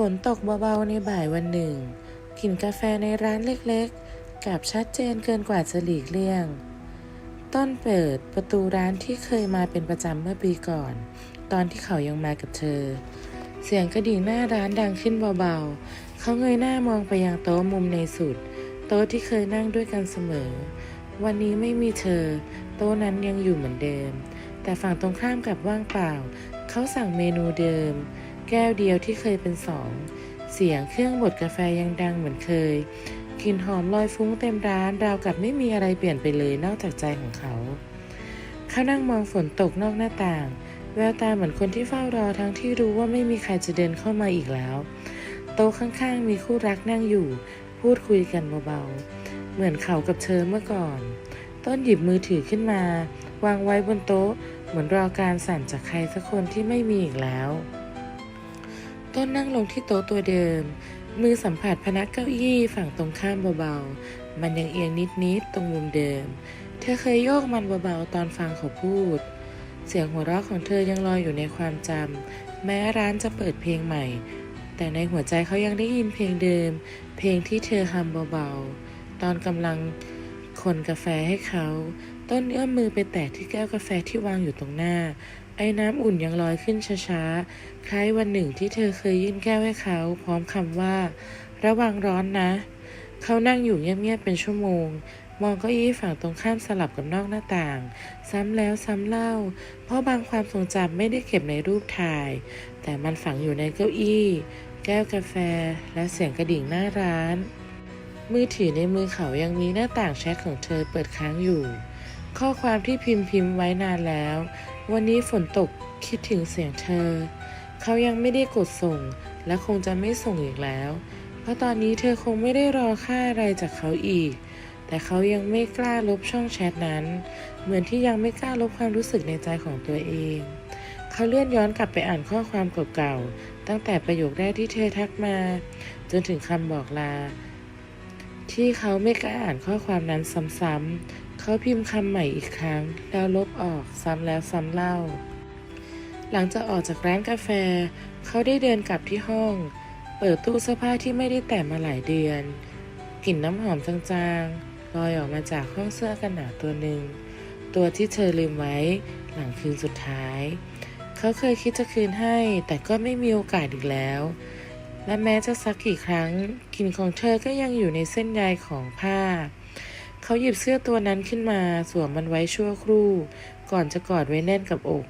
ฝนตกเบาๆในบ่ายวันหนึ่งกลิ่นกาแฟในร้านเล็กๆกลับชัดเจนเกินกว่าจะหลีกเลี่ยง ต้นเปิดประตูร้านที่เคยมาเป็นประจำเมื่อปีก่อน ตอนที่เขายังมากับเธอ เสียงกระดิ่งหน้าร้านดังขึ้นเบาๆ เขาเงยหน้ามองไปยังโต๊ะมุมในสุด โต๊ะที่เคยนั่งด้วยกันเสมอ วันนี้ไม่มีเธอ โต๊ะนั้นยังอยู่เหมือนเดิม แต่ฝั่งตรงข้ามกลับว่างเปล่า เขาสั่งเมนูเดิม แก้วเดียวที่เคยเป็นสอง เสียงเครื่องบดกาแฟยังดังเหมือนเคยกลิ่นหอมลอยฟุ้งเต็มร้านราวกับไม่มีอะไรเปลี่ยนไปเลยนอกจากใจของเขา เขานั่งมองฝนตกนอกหน้าต่าง แววตาเหมือนคนที่เฝ้ารอทั้งที่รู้ว่าไม่มีใครจะเดินเข้ามาอีกแล้ว โต๊ะข้างๆ มีคู่รักนั่งอยู่ พูดคุยกันเบาๆ เหมือนเขากับเธอเมื่อก่อน ต้นหยิบมือถือขึ้นมา วางไว้บนโต๊ะ เหมือนรอการสั่นจากใครสักคนที่ไม่มีอีกแล้ว ต้นนั่งลงที่โต๊ะตัวเดิม มือสัมผัสพนักเก้าอี้ฝั่งตรงข้ามเบาๆ มันยังเอียงนิดๆ ตรงมุมเดิม เธอเคยโยกมันเบาๆ ตอนฟังเขาพูด เสียงหัวเราะของเธอยังลอยอยู่ในความจำ แม้ร้านจะเปิดเพลงใหม่ แต่ในหัวใจเขายังได้ยินเพลงเดิม เพลงที่เธอฮัมเบาๆ ตอนกำลังคนกาแฟให้เขา ต้นเอื้อมมือไปแตะที่แก้วกาแฟที่วางอยู่ตรงหน้า ไอ้น้ำอุ่นยังลอยขึ้นช้าๆ คล้ายวันหนึ่งที่เธอเคยยื่นแก้วให้เขา พร้อมคำว่า ระวังร้อนนะ เขานั่งอยู่เงียบๆเป็นชั่วโมง มองเก้าอี้ฝั่งตรงข้ามสลับกับนอกหน้าต่าง ซ้ำแล้วซ้ำเล่า เพราะบางความทรงจำไม่ได้เก็บในรูปถ่าย แต่มันฝังอยู่ในเก้าอี้ แก้วกาแฟ และเสียงกระดิ่งหน้าร้าน มือถือในมือเขายังมีหน้าต่างแชทของเธอเปิดค้างอยู่ ข้อความที่พิมพ์พิมพ์ไว้นานแล้ว วันนี้ฝนตกคิดถึงเสียงเธอ เขายังไม่ได้กดส่ง และคงจะไม่ส่งอีกแล้ว เพราะตอนนี้เธอคงไม่ได้รอค่าอะไรจากเขาอีก แต่เขายังไม่กล้าลบช่องแชทนั้น เหมือนที่ยังไม่กล้าลบความรู้สึกในใจของตัวเอง เขาเลื่อนย้อนกลับไปอ่านข้อความเก่าๆ ตั้งแต่ประโยคแรกที่เธอทักมา จนถึงคำบอกลา ที่เขาไม่กล้าอ่านข้อความนั้นซ้ำๆ เขาพิมพ์คำใหม่อีกครั้ง แล้วลบออกซ้ำแล้วซ้ำเล่า หลังจากออกจากร้านกาแฟ เขาได้เดินกลับที่ห้อง เปิดตู้เสื้อผ้าที่ไม่ได้แต่มาหลายเดือน กลิ่นน้ำหอมจางๆลอยออกมาจากห้องเสื้อกันหนาวตัวหนึ่ง ตัวที่เธอลืมไว้หลังคืนสุดท้าย เขาเคยคิดจะคืนให้ แต่ก็ไม่มีโอกาสอีกแล้วและแม้จะซักกี่ครั้งกลิ่นของเธอก็ยังอยู่ในเส้นใยของผ้า เขาหยิบเสื้อตัวนั้นขึ้นมาสวมมันไว้ชั่วครู่ ก่อนจะกอดไว้แน่นกับอก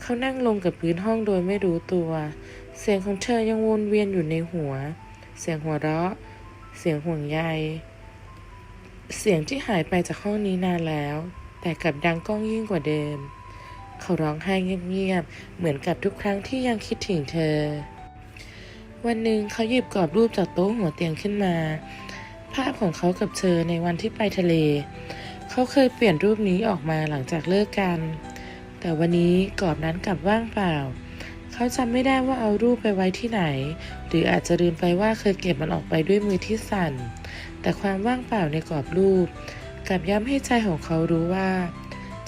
เขานั่งลงกับพื้นห้องโดยไม่รู้ตัว เสียงของเธอยังวนเวียนอยู่ในหัว เสียงหัวเราะ เสียงห่วงใย เสียงที่หายไปจากห้องนี้นานแล้ว แต่กลับดังก้องยิ่งกว่าเดิม เขาร้องไห้เงียบๆ เหมือนกับทุกครั้งที่ยังคิดถึงเธอ วันหนึ่งเขาหยิบกรอบรูปจากโต๊ะหัวเตียงขึ้นมา ภาพของเขากับเธอในวันที่ไปทะเล เขาเคยเปลี่ยนรูปนี้ออกมาหลังจากเลิกกัน แต่วันนี้กรอบนั้นกลับว่างเปล่า เขาจำไม่ได้ว่าเอารูปไปไว้ที่ไหน หรืออาจจะลืมไปว่าเคยเก็บมันออกไปด้วยมือที่สั่น แต่ความว่างเปล่าในกรอบรูปกลับย้ำให้ใจของเขารู้ว่า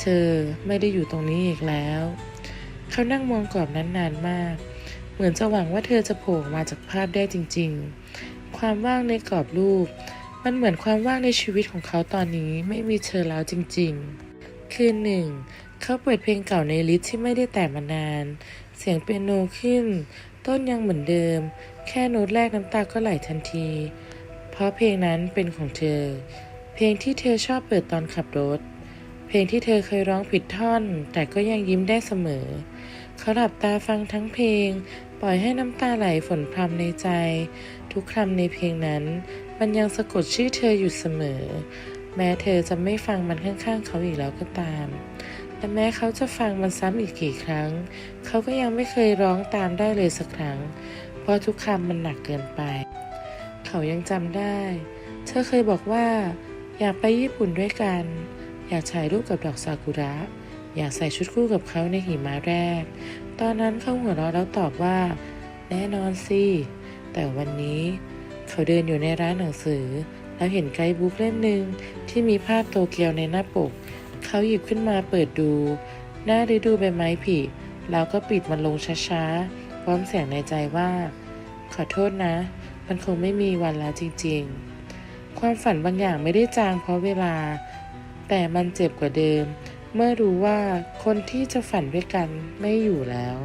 เธอไม่ได้อยู่ตรงนี้อีกแล้ว เขานั่งมองกรอบนั้นนานมาก เหมือนจะหวังว่าเธอจะโผล่มาจากภาพได้จริง ๆ ความว่างในกรอบรูป มันเหมือนความว่างในชีวิตของเขาตอนนี้ไม่มีเธอแล้วจริงๆ คืนหนึ่ง เขาเปิดเพลงเก่าในลิสต์ที่ไม่ได้แต่มานาน เสียงเปียโนขึ้น ต้นยังเหมือนเดิม แค่โน้ตแรกน้ำตาก็ไหลทันที เพราะเพลงนั้นเป็นของเธอ เพลงที่เธอชอบเปิดตอนขับรถ เพลงที่เธอเคยร้องผิดท่อน แต่ก็ยังยิ้มได้เสมอ เขาหลับตาฟังทั้งเพลง ปล่อยให้น้ำตาไหลฝนพรำในใจ ทุกคำในเพลงนั้น มันยังสะกดชื่อเธออยู่เสมอ แม้เธอจะไม่ฟังมันข้างๆเขาอีกแล้วก็ตามและแม้เขาจะฟังมันซ้ำอีกกี่ครั้ง เขาก็ยังไม่เคยร้องตามได้เลยสักครั้ง เพราะทุกคำมันหนักเกินไป เขายังจำได้ เธอเคยบอกว่า อยากไปญี่ปุ่นด้วยกัน อยากถ่ายรูปกับดอกซากุระ อยากใส่ชุดคู่กับเขาในหิมะแรก ตอนนั้นเขาหัวเราะแล้วตอบว่า แน่นอนสิ แต่วันนี้เขาเดินอยู่ในร้านหนังสือ แล้วเห็นไกด์บุ๊กเล่มหนึ่งที่มีภาพโตเกียวในหน้าปก เขาหยิบขึ้นมาเปิดดู หน้าฤดูใบไม้ผลิแล้วก็ปิดมันลงช้าๆ พร้อมเสียงในใจว่า ขอโทษนะ มันคงไม่มีวันแล้วจริงๆ ความฝันบางอย่างไม่ได้จางเพราะเวลา แต่มันเจ็บกว่าเดิม เมื่อรู้ว่าคนที่จะฝันด้วยกันไม่อยู่แล้ว